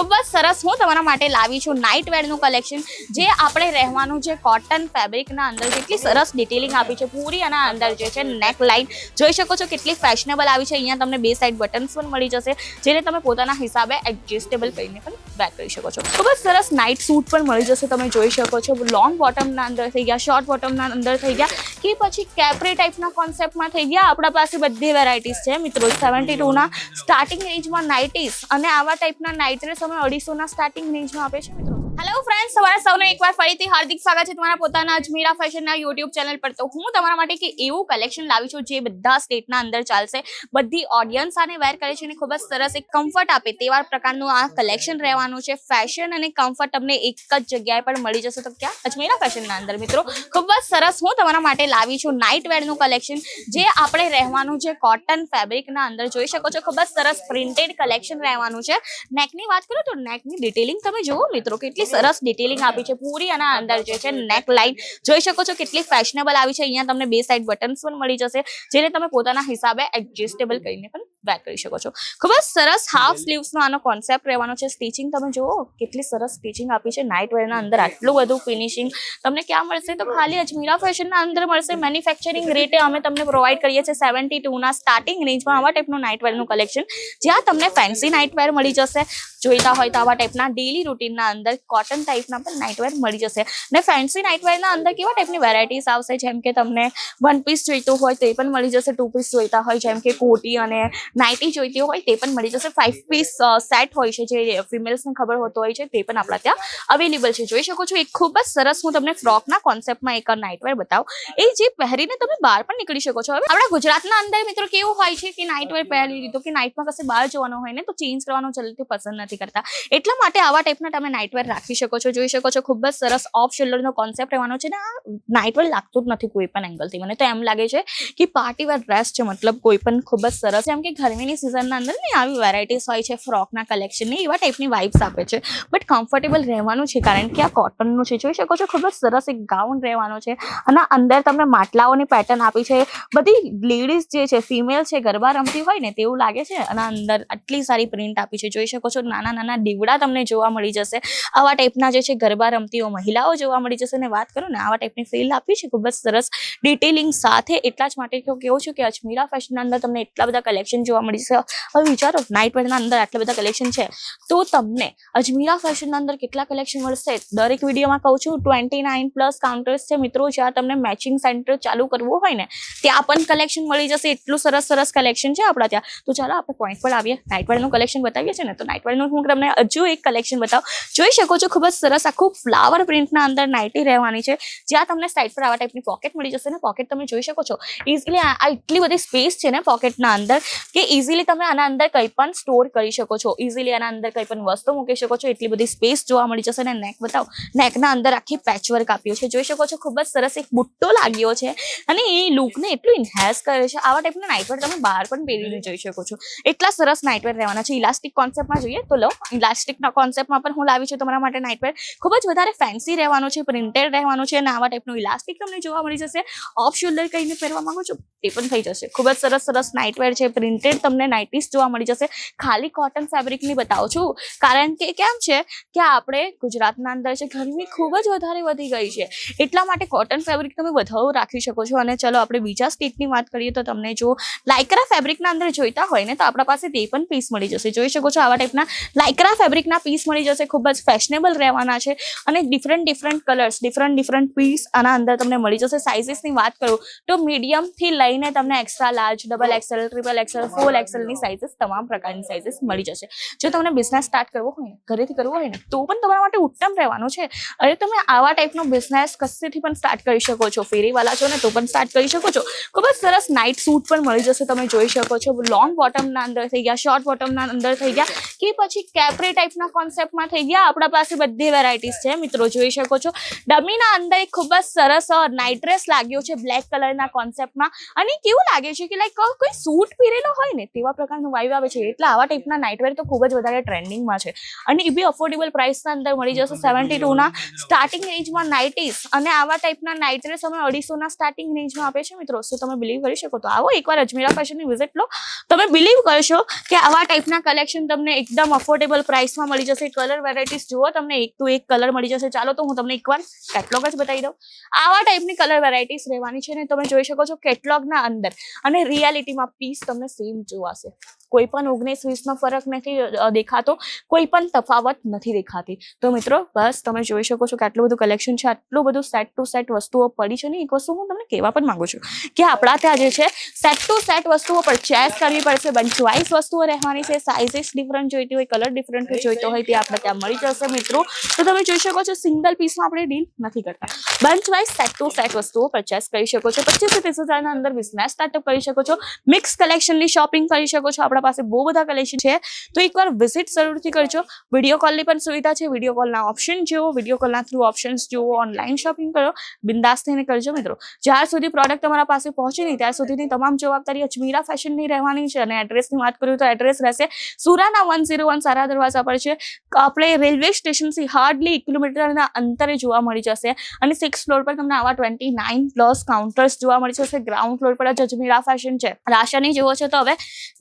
ખૂબ જ સરસ, હું તમારા માટે લાવી છું નાઇટ વેરનું કલેક્શન જે આપણે રહેવાનું છે કોટન ફેબ્રિકના અંદર, જેટલી સરસ ડિટેલિંગ આપી છે, પૂરી આના અંદર જે છે નેક લાઇન જોઈ શકો છો કેટલી ફેશનેબલ આવી છે. અહીંયા તમને બે સાઇડ બટન્સ પણ મળી જશે, જેને તમે પોતાના હિસાબે એડજસ્ટેબલ કરીને પણ વેર કરી શકો છો. ખૂબ જ સરસ નાઇટ સૂટ પણ મળી જશે, તમે જોઈ શકો છો. લોંગ બોટમના અંદર થઈ ગયા શોર્ટ બોટમના અંદર થઈ ગયા. કે પછી કેપરી ટાઈપના કોન્સેપ્ટમાં થઈ ગયા. આપણા પાસે બધી વેરાયટીઝ છે મિત્રો. સેવન્ટી ટુના સ્ટાર્ટિંગ રેન્જમાં નાઇટીસ અને આવા ટાઈપના નાઇટ ડ્રેસ અમે અઢીસોના સ્ટાર્ટિંગ રેન્જમાં આપે છે મિત્રો. હેલો ફ્રેન્ડ્સ તમારા સૌને એકવાર ફરીથી હાર્દિક સ્વાગત છે તમારા પોતાના અજમીરા ફેશનના યુટ્યુબ ચેનલ પર. તો હું તમારા માટે કે એવું કલેક્શન લાવી છું જે બધા સ્ટેટના અંદર ચાલશે, બધી ઓડિયન્સ આને વેર કરે છે અને ખૂબ જ સરસ એક કમ્ફર્ટ આપે તેવા પ્રકારનું આ કલેક્શન રહેવાનું છે. ફેશન અને કમ્ફર્ટ તમને એક જ જગ્યાએ પણ મળી જશે. તો ક્યાં? અજમીરા ફેશનના અંદર મિત્રો. ખૂબ જ સરસ હું તમારા માટે લાવી છું નાઇટ વેરનું કલેક્શન જે આપણે રહેવાનું છે કોટન ફેબ્રિકના અંદર. જોઈ શકો છો, ખૂબ જ સરસ પ્રિન્ટેડ કલેક્શન રહેવાનું છે. નેકની વાત કરું તો નેકની ડિટેલિંગ તમે જુઓ મિત્રો, કેટલી સરસ ડિટેલિંગ આપી છે, પૂરી અને અંદર જે છે નેક લાઇન જોઈ શકો છો કેટલી ફેશનેબલ આવી છે, અહીંયા તમને બે સાઈડ બટન્સ પણ મળી જશે, જેને તમે પોતાના હિસાબે એડજસ્ટેબલ કરીને પણ વેર કરી શકો છો. ખૂબ જ સરસ હાફ સ્લીવ્સનો આનો કોન્સેપ્ટ રહેવાનો છે. સ્ટિચિંગ તમે જુઓ, કેટલી સરસ સ્ટિચિંગ આપી છે. નાઇટ વેરના અંદર આટલું બધું ફિનિશિંગ તમને ક્યાં મળશે? તો ખાલી અજમીરા ફેશનના અંદર મળશે. મેન્યુફેક્ચરિંગ રેટે અમે તમને પ્રોવાઈડ કરીએ છીએ સેવન્ટી ટુના સ્ટાર્ટિંગ રેન્જમાં આવા ટાઈપનું નાઇટ વેરનું કલેક્શન જ્યાં તમને ફેન્સી નાઇટ વેર મળી જશે. જોઈતા હોય તો આવા ટાઈપના ડેલી રૂટીનના અંદર કોટન ટાઈપના પણ નાઇટ વેર મળી જશે. ને ફેન્સી નાઇટ વેરના અંદર કેવા ટાઈપની વેરાયટીઝ આવશે? જેમ કે તમને વન પીસ જોઈતું હોય તે પણ મળી જશે. ટુ પીસ જોઈતા હોય, જેમ કે કોટી અને નાઇટી જોઈતી હોય તે પણ મળી જશે. ફાઇવ પીસ સેટ હોય છે, જે ફિમેલ્સને ખબર હોતો હોય છે, તે પણ આપણા ત્યાં અવેલેબલ છે. જોઈ શકો છો, એક ખૂબ જ સરસ હું તમને ફ્રોકના કોન્સેપ્ટમાં એક નાઇટ વેર બતાવું. એ જે પહેરીને તમે બહાર પણ નીકળી શકો છો. હવે આપણા ગુજરાતના અંદર મિત્રો કેવું હોય છે કે નાઇટ વેર પહેરી લીધું કે નાઇટમાં કશે બહાર જવાનું હોય ને તો ચેન્જ કરવાનું જલ્દી પસંદ નથી કરતા. એટલા માટે આવા ટાઈપના તમે નાઇટ વેર રાખી શકો છો, જોઈ શકો છો, ખૂબ જ સરસ ઓફ શોલ્ડરનો કોન્સેપ્ટ રહેવાનો છે ને આ નાઇટ વેર લાગતું જ નથી કોઈ પણ એંગલથી મને તો એમ લાગે છે કે પાર્ટી વેર ડ્રેસ છે, મતલબ કોઈ પણ ખૂબ જ સરસ, જેમ કે ગરમીની સિઝનના અંદર ને આવી વેરાયટીઝ હોય છે ફ્રોકના કલેક્શનની એવા ટાઈપની વાઇબ્સ આપે છે. બટ કમ્ફર્ટેબલ રહેવાનું છે, કારણ કે આ કોટનનું છે, જોઈ શકો છો, ખૂબ જ સરસ એક ગાઉન રહેવાનો છે. અને અંદર તમને માટલાઓની પેટર્ન આપી છે. બધી લેડીઝ જે છે ફિમેલ છે, ગરબા રમતી હોય ને તેવું લાગે છે. અને અંદર આટલી સારી પ્રિન્ટ આપી છે. જોઈ શકો છો, નાના નાના દીવડા તમને જોવા મળી જશે. આવા ટાઈપના જે છે ગરબા રમતીઓ મહિલાઓ જોવા મળી જશે અને વાત કરું ને, આવા ટાઈપની ફીલ આપી છે. ખૂબ જ સરસ ડિટેલિંગ સાથે એટલા જ માટે કેવું છું કે અજમીરા ફેશનના અંદર તમને એટલા બધા કલેક્શન જોવા મળી જશે. હવે વિચારો નાઇટ વેરના અંદર આટલા બધા કલેક્શન છે. તો તમને અજમીરા ફેશનના અંદર કેટલા કલેક્શન મળશે? દરેક વિડીયોમાં કહું છું ટ્વેન્ટી નાઇન પ્લસ કાઉન્ટર્સ છે. મિત્રો, જ્યાં તમને મેચિંગ સેન્ટર ચાલુ કરવું હોય ને, ત્યાં પણ કલેક્શન મળી જશે. એટલું સરસ સરસ કલેક્શન છે આપણા ત્યાં. તો ચાલો આપણે પોઈન્ટ પર આવીએ. નાઇટ વેરનું કલેક્શન બતાવીએ છીએ ને, તો નાઇટવેરનું હું તમને હજુ એક કલેક્શન બતાવું. જોઈ શકો છો ખૂબ જ સરસ આખું ફ્લાવર પ્રિન્ટના અંદર નાઇટી રહેવાની છે. જ્યાં તમને સાઈડ પર આવા ટાઈપની પોકેટ મળી જશે ને પોકેટ તમે જોઈ શકો છો. ઇઝીલી આ એટલી બધી સ્પેસ છે ને પોકેટના અંદર કે ઇઝીલી તમે આના અંદર કંઈ પણ સ્ટોર કરી શકો છો. ઇઝીલી આના અંદર કંઈ પણ વસ્તુ મૂકી શકો છો. એટલી બધી સ્પેસ જોવા મળી જશે અને નેક બતાવો. નેકના અંદર આખી પેચવર્ક આપ્યો છે. જોઈ શકો છો ખૂબ જ સરસ એક બુટ્ટો લાગ્યો છે. અને એ લુકને એટલું ઇન્હેન્સ કરે છે. આવા ટાઈપના નાઇટવેર તમે બહાર પણ પહેરીને જોઈ શકો છો. એટલા સરસ નાઇટવેર રહેવાના છે. ઇલાસ્ટિક કોન્સેપ્ટમાં જોઈએ તો લો ઇલાસ્ટિકના કોન્સેપ્ટમાં પણ હું લાવી છું તમારા માટે. નાઇટવેર ખૂબ જ વધારે ફેન્સી રહેવાનું છે પ્રિન્ટેડ રહેવાનું છે અને આવા ટાઈપનું ઇલાસ્ટિક તમને જોવા મળી જશે. ઓફ શોલ્ડર કહીને પહેરવા માંગો છો, તે પણ થઈ જશે. ખૂબ જ સરસ સરસ નાઇટવેર છે પ્રિન્ટેડ તમને નાઇટીસ જોવા મળી જશે. ખાલી કોટન ફેબ્રિકની બતાવું છું, કારણ કે કેમ છે કે આપણે ગુજરાતના અંદર છે, ગરમી ખૂબ જ વધારે વધી ગઈ છે. એટલા માટે કોટન ફેબ્રિક તમે વધારો રાખી શકો છો. અને ચલો આપણે બીજા સ્ટેટની વાત કરીએ તો તમને જો લાઇકરા ફેબ્રિકના અંદર જોઈતા હોય ને, તો આપણા પાસે તે પણ પીસ મળી જશે. જોઈ શકો છો આવા ટાઈપના લાઇકરા ફેબ્રિકના પીસ મળી જશે. ખૂબ જ ફેશનેબલ રહેવાના છે અને different different colours different different piece આના અંદર તમને મળી જશે. સાઇઝીસની વાત કરું તો મીડિયમથી લઈને તમને extra large double XL triple XL fall એક્સેલની સાઇઝીસ તમામ પ્રકારની સાઇઝીસ મળી જશે. જો તમને બિઝનેસ સ્ટાર્ટ કરવો હોય ઘરેથી કરવો હોય ને, તો પણ તમારા માટે ઉત્તમ રહેવાનું છે. અરે તમે આવા ટાઈપનો બિઝનેસ કશેથી પણ સ્ટાર્ટ કરી શકો છો. ફેરીવાલા છો ને, તો પણ સ્ટાર્ટ કરી શકો છો. ખૂબ જ સરસ નાઇટ સૂટ પણ મળી જશે તમે જોઈ શકો છો. લોંગ બોટમના અંદર થઈ ગયા શોર્ટ બોટમના અંદર થઈ ગયા, કે પછી કેપરે ટાઈપના કોન્સેપ્ટમાં થઈ ગયા, આપણા પાસે પાસે બધી વેરાયટીઝ છે, મિત્રો, જોઈ શકો છો. ડમીના અંદર એક ખૂબ જ સરસ નાઇટ ડ્રેસ લાગ્યો છે બ્લેક કલરના કોન્સેપ્ટમાં અને કેવું લાગે છે કે લાઈક કોઈ સૂટ પહેરેલો હોય ને, તેવા પ્રકારનું વાયુ આવે છે. એટલે આવા ટાઈપના નાઇટવેર તો ખૂબ જ વધારે ટ્રેન્ડિંગમાં છે. અને એ બી અફોર્ડેબલ પ્રાઇસના અંદર મળી જશે. સેવન્ટી ટુના સ્ટાર્ટિંગ રેન્જમાં નાઇટીસ અને આવા ટાઈપના નાઇટ ડ્રેસ અમે અઢીસોના સ્ટાર્ટિંગ રેન્જમાં આપે છે, મિત્રો. શું તમે બિલીવ કરી શકો? તો આવો એકવાર અજમેરા ફેશનની વિઝિટ લો. તમે બિલીવ કરશો કે આવા ટાઈપના કલેક્શન તમને એકદમ અફોર્ડેબલ પ્રાઇસમાં મળી જશે. કલર વેરાયટીઝ જુઓ તમને એક તો એક કલર મળી જશે. ચાલો તો હું તમને એકવાર કેટલોગ જ બતાવી દઉં. આવા ટાઈપની કલર વેરાયટીસ રહેવાની છે ને તમે જોઈ શકો છો કેટલોગના અંદર. અને રિયાલિટીમાં પીસ તમને સેમ જોવાશે. કોઈ પણ ઓગણીસ વીસમાં ફરક નથી દેખાતો. કોઈ પણ તફાવત નથી દેખાતી. તો મિત્રો, બસ તમે જોઈ શકો છો કે આટલું બધું કલેક્શન છે, આટલું બધું સેટ ટુ સેટ વસ્તુઓ પડી છે ને, એક વસ્તુ હું તમને કહેવા પણ માંગુ છું કે આપણા ત્યાં જે છે સેટ ટુ સેટ વસ્તુઓ પરચેસ કરવી પડશે. બંચ વાઇઝ વસ્તુઓ રહેવાની છે. સાઇઝિસ ડિફરન્ટ જોઈતી હોય કલર ડિફરન્ટ જોઈતો હોય, તે આપણે ત્યાં મળી જશે મિત્રો. તો તમે જોઈ શકો છો સિંગલ પીસમાં આપણે ડીલ નથી કરતા. Bunch wise set to set વસ્તુઓ પરચેસ કરી શકો છો. પચીસથી ત્રીસ હજારના અંદર બિઝનેસ સ્ટાર્ટઅપ કરી શકો છો. મિક્સ કલેક્શનની શોપિંગ કરી શકો છો. આપણા પાસે બહુ બધા કલેક્શન છે. તો એકવાર વિઝિટ જરૂરથી કરજો. વીડિયો કોલની પણ સુવિધા છે. વીડિયો કોલના ઓપ્શન જુઓ. વીડિયો કોલના થ્રુ ઓપ્શન્સ જુઓ. ઓનલાઈન શોપિંગ કરો. બિંદાસ થઈને કરજો મિત્રો. જ્યાં સુધી પ્રોડક્ટ તમારા પાસે પહોંચે નહીં ત્યાં સુધીની તમામ જવાબદારી અજમીરા ફેશનની રહેવાની છે. અને એડ્રેસની વાત કરું તો એડ્રેસ રહેશે સુરાના વન ઝીરો વન સારા દરવાજા પર છે. આપણે રેલવે સ્ટેશનથી હાર્ડલી એક કિલોમીટરના અંતરે જોવા મળી જશે. અને સિક્સ ફ્લોર પર તમને આવા ટ્વેન્ટી નાઇન પ્લસ કાઉન્ટર્સ જોવા મળી જશે. ગ્રાઉન્ડ ફ્લોર પર અજમીરા ફેશન છે. રાશાની જેવો છે તો હવે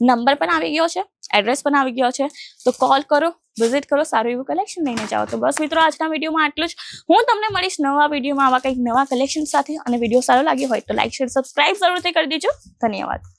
નંબર પણ આવી ગયો છે. એડ્રેસ પણ આવી ગયો છે. તો કોલ કરો વિઝિટ કરો, સારું એવું કલેક્શન લઈને જાઓ. તો બસ મિત્રો, આજના વિડીયોમાં આટલું જ. હું તમને મળીશ નવા વિડીયોમાં આવા કંઈક નવા કલેક્શન સાથે અને વીડિયો સારો લાગ્યો હોય તો લાઇક શેર સબસ્ક્રાઈબ જરૂરથી કરી દેજો. ધન્યવાદ.